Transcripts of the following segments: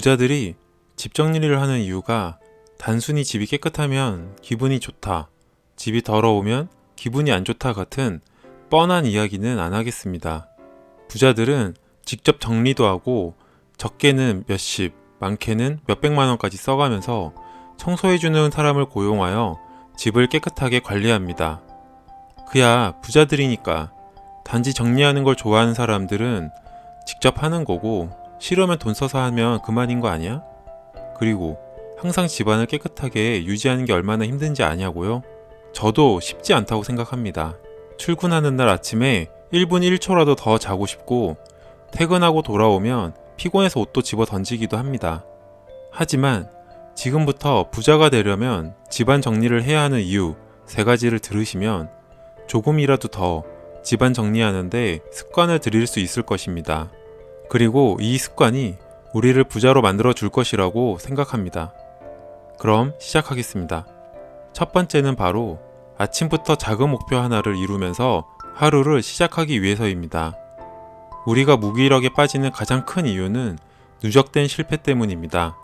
부자들이 집 정리를 하는 이유가 단순히 집이 깨끗하면 기분이 좋다, 집이 더러우면 기분이 안 좋다 같은 뻔한 이야기는 안 하겠습니다. 부자들은 직접 정리도 하고 적게는 몇십, 많게는 몇백만 원까지 써가면서 청소해주는 사람을 고용하여 집을 깨끗하게 관리합니다. 그야 부자들이니까 단지 정리하는 걸 좋아하는 사람들은 직접 하는 거고 싫으면 돈 써서 하면 그만인 거 아니야? 그리고 항상 집안을 깨끗하게 유지하는 게 얼마나 힘든지 아냐고요? 저도 쉽지 않다고 생각합니다. 출근하는 날 아침에 1분 1초라도 더 자고 싶고 퇴근하고 돌아오면 피곤해서 옷도 집어 던지기도 합니다. 하지만 지금부터 부자가 되려면 집안 정리를 해야 하는 이유 세 가지를 들으시면 조금이라도 더 집안 정리하는데 습관을 들일 수 있을 것입니다. 그리고 이 습관이 우리를 부자로 만들어 줄 것이라고 생각합니다. 그럼 시작하겠습니다. 첫 번째는 바로 아침부터 작은 목표 하나를 이루면서 하루를 시작하기 위해서입니다. 우리가 무기력에 빠지는 가장 큰 이유는 누적된 실패 때문입니다.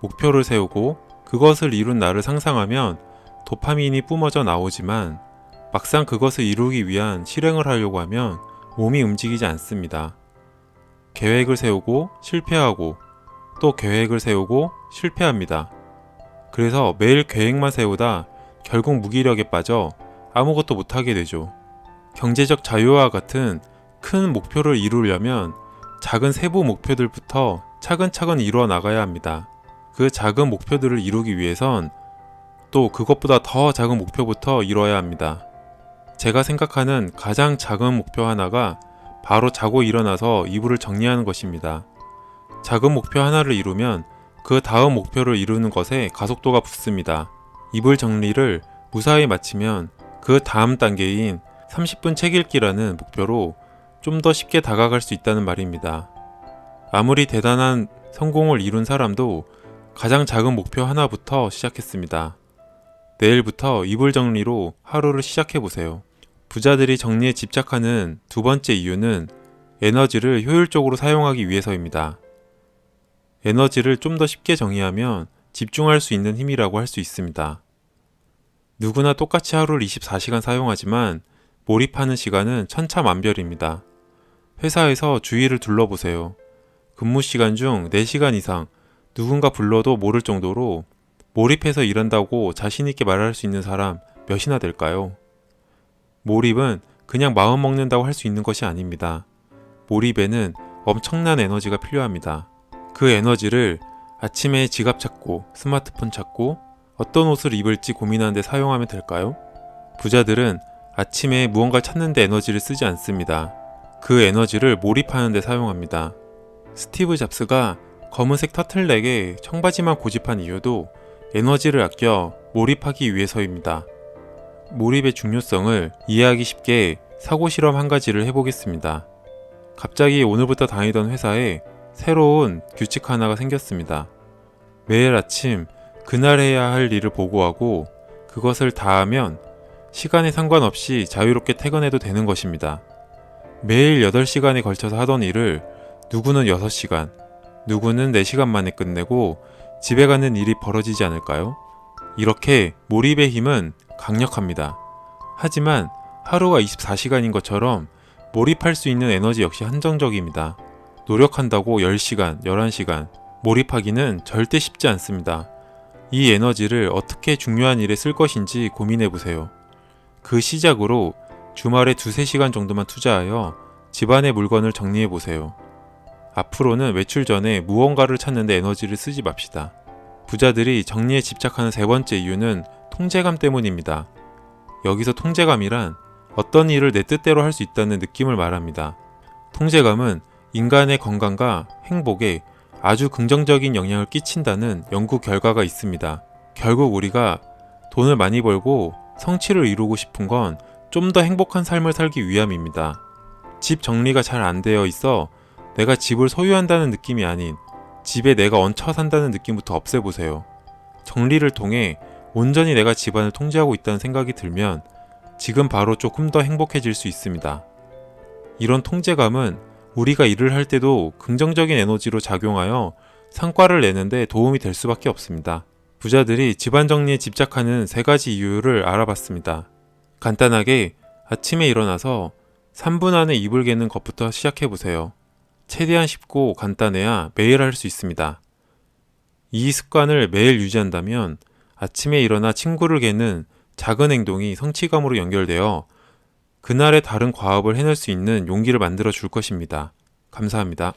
목표를 세우고 그것을 이룬 나를 상상하면 도파민이 뿜어져 나오지만 막상 그것을 이루기 위한 실행을 하려고 하면 몸이 움직이지 않습니다. 계획을 세우고 실패하고 또 계획을 세우고 실패합니다. 그래서 매일 계획만 세우다 결국 무기력에 빠져 아무것도 못하게 되죠. 경제적 자유와 같은 큰 목표를 이루려면 작은 세부 목표들부터 차근차근 이루어 나가야 합니다. 그 작은 목표들을 이루기 위해선 또 그것보다 더 작은 목표부터 이뤄야 합니다. 제가 생각하는 가장 작은 목표 하나가 바로 자고 일어나서 이불을 정리하는 것입니다. 작은 목표 하나를 이루면 그 다음 목표를 이루는 것에 가속도가 붙습니다. 이불 정리를 무사히 마치면 그 다음 단계인 30분 책 읽기라는 목표로 좀 더 쉽게 다가갈 수 있다는 말입니다. 아무리 대단한 성공을 이룬 사람도 가장 작은 목표 하나부터 시작했습니다. 내일부터 이불 정리로 하루를 시작해 보세요. 부자들이 정리에 집착하는 두 번째 이유는 에너지를 효율적으로 사용하기 위해서입니다. 에너지를 좀 더 쉽게 정의하면 집중할 수 있는 힘이라고 할 수 있습니다. 누구나 똑같이 하루를 24시간 사용하지만 몰입하는 시간은 천차만별입니다. 회사에서 주위를 둘러보세요. 근무 시간 중 4시간 이상 누군가 불러도 모를 정도로 몰입해서 일한다고 자신있게 말할 수 있는 사람 몇이나 될까요? 몰입은 그냥 마음 먹는다고 할 수 있는 것이 아닙니다. 몰입에는 엄청난 에너지가 필요합니다. 그 에너지를 아침에 지갑 찾고 스마트폰 찾고 어떤 옷을 입을지 고민하는데 사용하면 될까요? 부자들은 아침에 무언가를 찾는데 에너지를 쓰지 않습니다. 그 에너지를 몰입하는데 사용합니다. 스티브 잡스가 검은색 터틀넥에 청바지만 고집한 이유도 에너지를 아껴 몰입하기 위해서입니다. 몰입의 중요성을 이해하기 쉽게 사고 실험 한 가지를 해보겠습니다. 갑자기 오늘부터 다니던 회사에 새로운 규칙 하나가 생겼습니다. 매일 아침 그날 해야 할 일을 보고하고 그것을 다 하면 시간에 상관없이 자유롭게 퇴근해도 되는 것입니다. 매일 8시간에 걸쳐서 하던 일을 누구는 6시간, 누구는 4시간 만에 끝내고 집에 가는 일이 벌어지지 않을까요? 이렇게 몰입의 힘은 강력합니다. 하지만 하루가 24시간인 것처럼 몰입할 수 있는 에너지 역시 한정적입니다. 노력한다고 10시간, 11시간 몰입하기는 절대 쉽지 않습니다. 이 에너지를 어떻게 중요한 일에 쓸 것인지 고민해 보세요. 그 시작으로 주말에 두세 시간 정도만 투자하여 집안의 물건을 정리해 보세요. 앞으로는 외출 전에 무언가를 찾는데 에너지를 쓰지 맙시다. 부자들이 정리에 집착하는 세 번째 이유는 통제감 때문입니다. 여기서 통제감이란 어떤 일을 내 뜻대로 할 수 있다는 느낌을 말합니다. 통제감은 인간의 건강과 행복에 아주 긍정적인 영향을 끼친다는 연구 결과가 있습니다. 결국 우리가 돈을 많이 벌고 성취를 이루고 싶은 건 좀 더 행복한 삶을 살기 위함입니다. 집 정리가 잘 안 되어 있어 내가 집을 소유한다는 느낌이 아닌 집에 내가 얹혀 산다는 느낌부터 없애보세요. 정리를 통해 온전히 내가 집안을 통제하고 있다는 생각이 들면 지금 바로 조금 더 행복해질 수 있습니다. 이런 통제감은 우리가 일을 할 때도 긍정적인 에너지로 작용하여 성과를 내는데 도움이 될 수밖에 없습니다. 부자들이 집안 정리에 집착하는 세 가지 이유를 알아봤습니다. 간단하게 아침에 일어나서 3분 안에 이불 개는 것부터 시작해 보세요. 최대한 쉽고 간단해야 매일 할 수 있습니다. 이 습관을 매일 유지한다면 아침에 일어나 친구를 개는 작은 행동이 성취감으로 연결되어 그날의 다른 과업을 해낼 수 있는 용기를 만들어 줄 것입니다. 감사합니다.